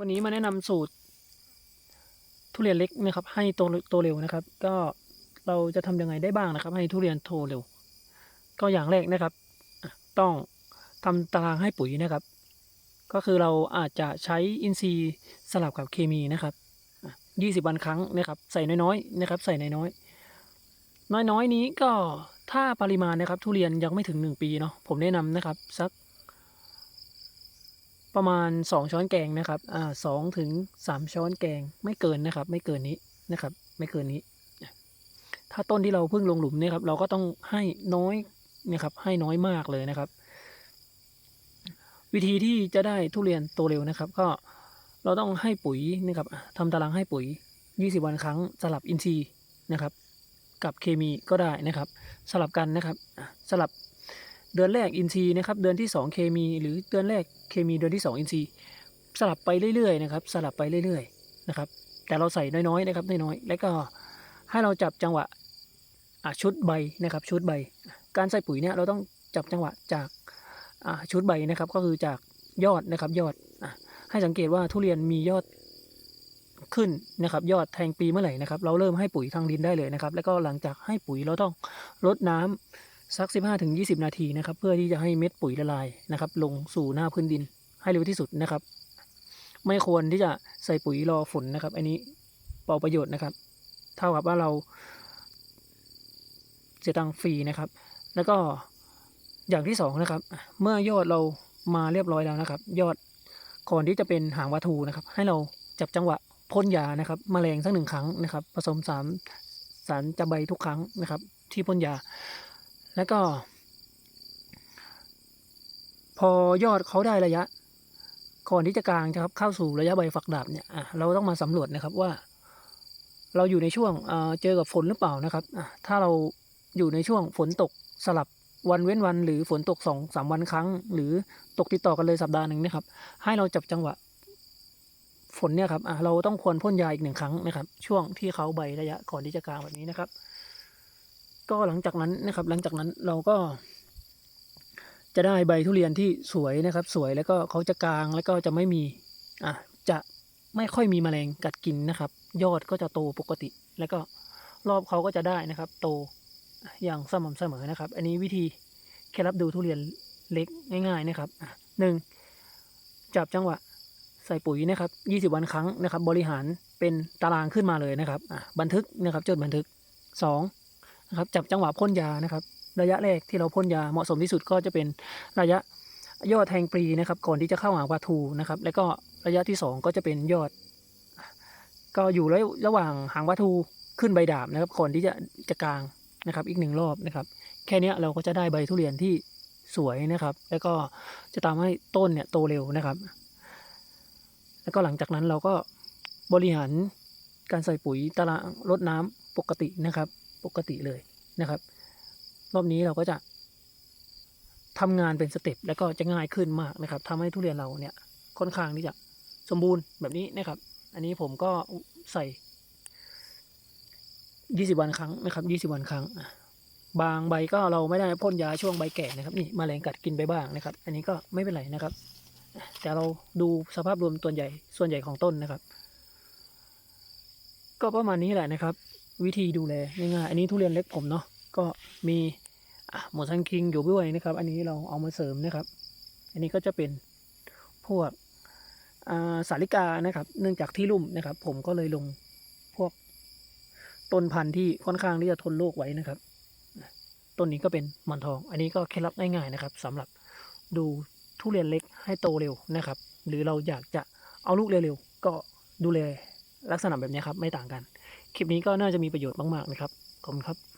วันนี้มาแนะนำสูตร ทุเรียนเล็กนะครับ ให้โตโตเร็วนะครับ ก็เราจะทำยังไงได้บ้างนะครับ ให้ทุเรียนโตเร็ว ก็อย่างแรกนะครับ ต้องทำตารางให้ปุ๋ยนะครับ ก็คือเราอาจจะใช้อินทรีย์สลับกับเคมีนะครับยี่สิบวันครั้งนะครับ ใส่น้อยๆนะครับ ใส่น้อยๆน้อยๆนี้ก็ถ้าปริมาณนะครับ ทุเรียนยังไม่ถึงหนึ่งปีเนาะผมแนะนำนะครับสัก ประมาณสองช้อนแกงนะครับ อ่าสองถึงสามช้อนแกงไม่เกินนะครับ ไม่เกินนี้นะครับ ไม่เกินนี้ ถ้าต้นที่เราเพิ่งลงหลุมเนี่ยครับ เราก็ต้องให้น้อยนะครับ ให้น้อยมากเลยนะครับ วิธีที่จะได้ทุเรียนโตเร็วนะครับ ก็เราต้องให้ปุ๋ยนะครับทำตารางให้ปุ๋ย 20 วันครั้งสลับอินทรีย์นะครับ กับเคมีก็ได้นะครับ สลับกันนะครับ สลับ เดือนแรกอินทรีย์นะครับ เดือนที่ 2 เคมี หรือเดือนแรกเคมีเดือนที่ 2 อินทรีย์ สลับไปเรื่อยๆนะครับ สลับไปเรื่อยๆนะครับ แต่เราใส่น้อยๆนะครับน้อยๆแล้วก็ให้เราจับจังหวะชุดใบนะครับ ชุดใบ การใส่ปุ๋ยเนี่ยเราต้องจับจังหวะจากชุดใบนะครับ ก็คือจากยอดนะครับ ยอดให้สังเกตว่าทุเรียนมียอดขึ้นนะครับ ยอดแทงปีเมื่อไหร่นะครับ เราเริ่มให้ปุ๋ยทางดินได้เลยนะครับ แล้วก็หลังจากให้ปุ๋ยเราต้องรดน้ำ สัก 15-20 นาทีนะครับ เพื่อที่จะให้เม็ดปุ๋ยละลายนะครับ ลงสู่หน้าพื้นดินให้เร็วที่สุดนะครับ ไม่ควรที่จะใส่ปุ๋ยรอฝนนะครับ อันนี้เปล่าประโยชน์นะครับ เท่ากับว่าเราเสียตังฟรีนะครับ แล้วก็อย่างที่สองนะครับ เมื่อยอดเรามาเรียบร้อยแล้วนะครับ ยอดก่อนที่จะเป็นหางวาทูนะครับ ให้เราจับจังหวะพ่นยานะครับมแมลงสักหนึ่งครั้งนะครับ ผสมสารสารจะใบทุกครั้งนะครับ ที่พ่นยา แล้วก็ พอยอดเขาได้ระยะ ก่อนที่จะกลางนะครับเข้าสู่ระยะใบฝักดาบเนี่ยเราต้องมาสำรวจนะครับว่า เราอยู่ในช่วงเจอกับฝนหรือเปล่านะครับถ้าเราอยู่ในช่วงฝนตกสลับวันเว้นวัน หรือฝนตกสองสามวันครั้ง หรือตกติดต่อกันเลยสัปดาห์หนึ่งนะครับ ให้เราจับจังหวะฝนเนี่ยครับเราต้องควรพ่นยาอีกหนึ่งครั้งนะครับ ช่วงที่เขาใบระยะก่อนที่จะกลางแบบนี้นะครับ ก็หลังจากนั้นนะครับ หลังจากนั้นเราก็ จะได้ใบทุเรียนที่สวยนะครับ สวยแล้วก็เขาจะกลางแล้วก็จะไม่มีอะจะไม่ค่อยมีแมลงกัดกินนะครับ ยอดก็จะโตปกติ แล้วก็รอบเขาก็จะได้นะครับ โตอย่างสม่ำเสมอนะครับ อันนี้วิธีเคล็ดลับดูทุเรียนเล็กง่าย ๆนะครับหนึ่งจับจังหวะใส่ปุ๋ยนะครับยี่สิบวันครั้งนะครับ บริหารเป็นตารางขึ้นมาเลยนะครับบันทึกนะครับจดบันทึกสอง นะครับจับจังหวะพ่นยานะครับ ระยะแรกที่เราพ่นยาเหมาะสมที่สุดก็จะเป็นระยะยอดแทงปลีนะครับ ก่อนที่จะเข้าหางปลาทูนะครับ แล้วก็ระยะที่สองก็จะเป็นยอด ก็อยู่ระระหว่างหางปลาทูขึ้นใบดาบนะครับ ก่อนที่จะจะกลางนะครับ อีกหนึ่งรอบนะครับ แค่นี้เราก็จะได้ใบทุเรียนที่สวยนะครับ แล้วก็จะทำให้ต้นเนี่ยโตเร็วนะครับ แล้วก็หลังจากนั้นเราก็บริหารการใส่ปุ๋ยตารางรดน้ำปกตินะครับ ปกติเลยนะครับ รอบนี้เราก็จะทำงานเป็นสเต็ปแล้วก็จะง่ายขึ้นมากนะครับทำให้ทุเรียนเราเนี่ยค่อนข้างที่จะสมบูรณ์แบบนี้นะครับ อันนี้ผมก็ใส่ยี่สิบวันครั้งนะครับยี่สิบวันครั้ง บางใบก็เราไม่ได้พ่นยาช่วงใบแก่นะครับนี่มแมลงกัดกินไปบ้างนะครับ อันนี้ก็ไม่เป็นไรนะครับ แต่เราดูสภาพรวมตัวใหญ่ส่วนใหญ่ของต้นนะครับ ก็ประมาณนี้แหละนะครับ วิธีดูแลง่ายๆอันนี้ทุเรียนเล็กผมเนาะก็มีหมดซันคิงอยู่ด้วยนะครับ อันนี้เราเอามาเสริมนะครับ อันนี้ก็จะเป็นพวกาสาลิกานะครับ เนื่องจากที่ลุ่มนะครับ ผมก็เลยลงพวกต้นพันธุ์ที่ค่อนข้างที่จะทนโรคไว้นะครับต้นนี้ก็เป็นหมอนทอง อันนี้ก็เคล็ดลับง่ายๆนะครับสำหรับดูทุเรียนเล็กให้โตเร็วนะครับ หรือเราอยากจะเอาลูกเร็วๆก็ดูแลลักษณะแบบนี้ครับ ไม่ต่างกัน คลิปนี้ก็น่าจะมีประโยชน์มากๆนะครับ ขอบคุณครับ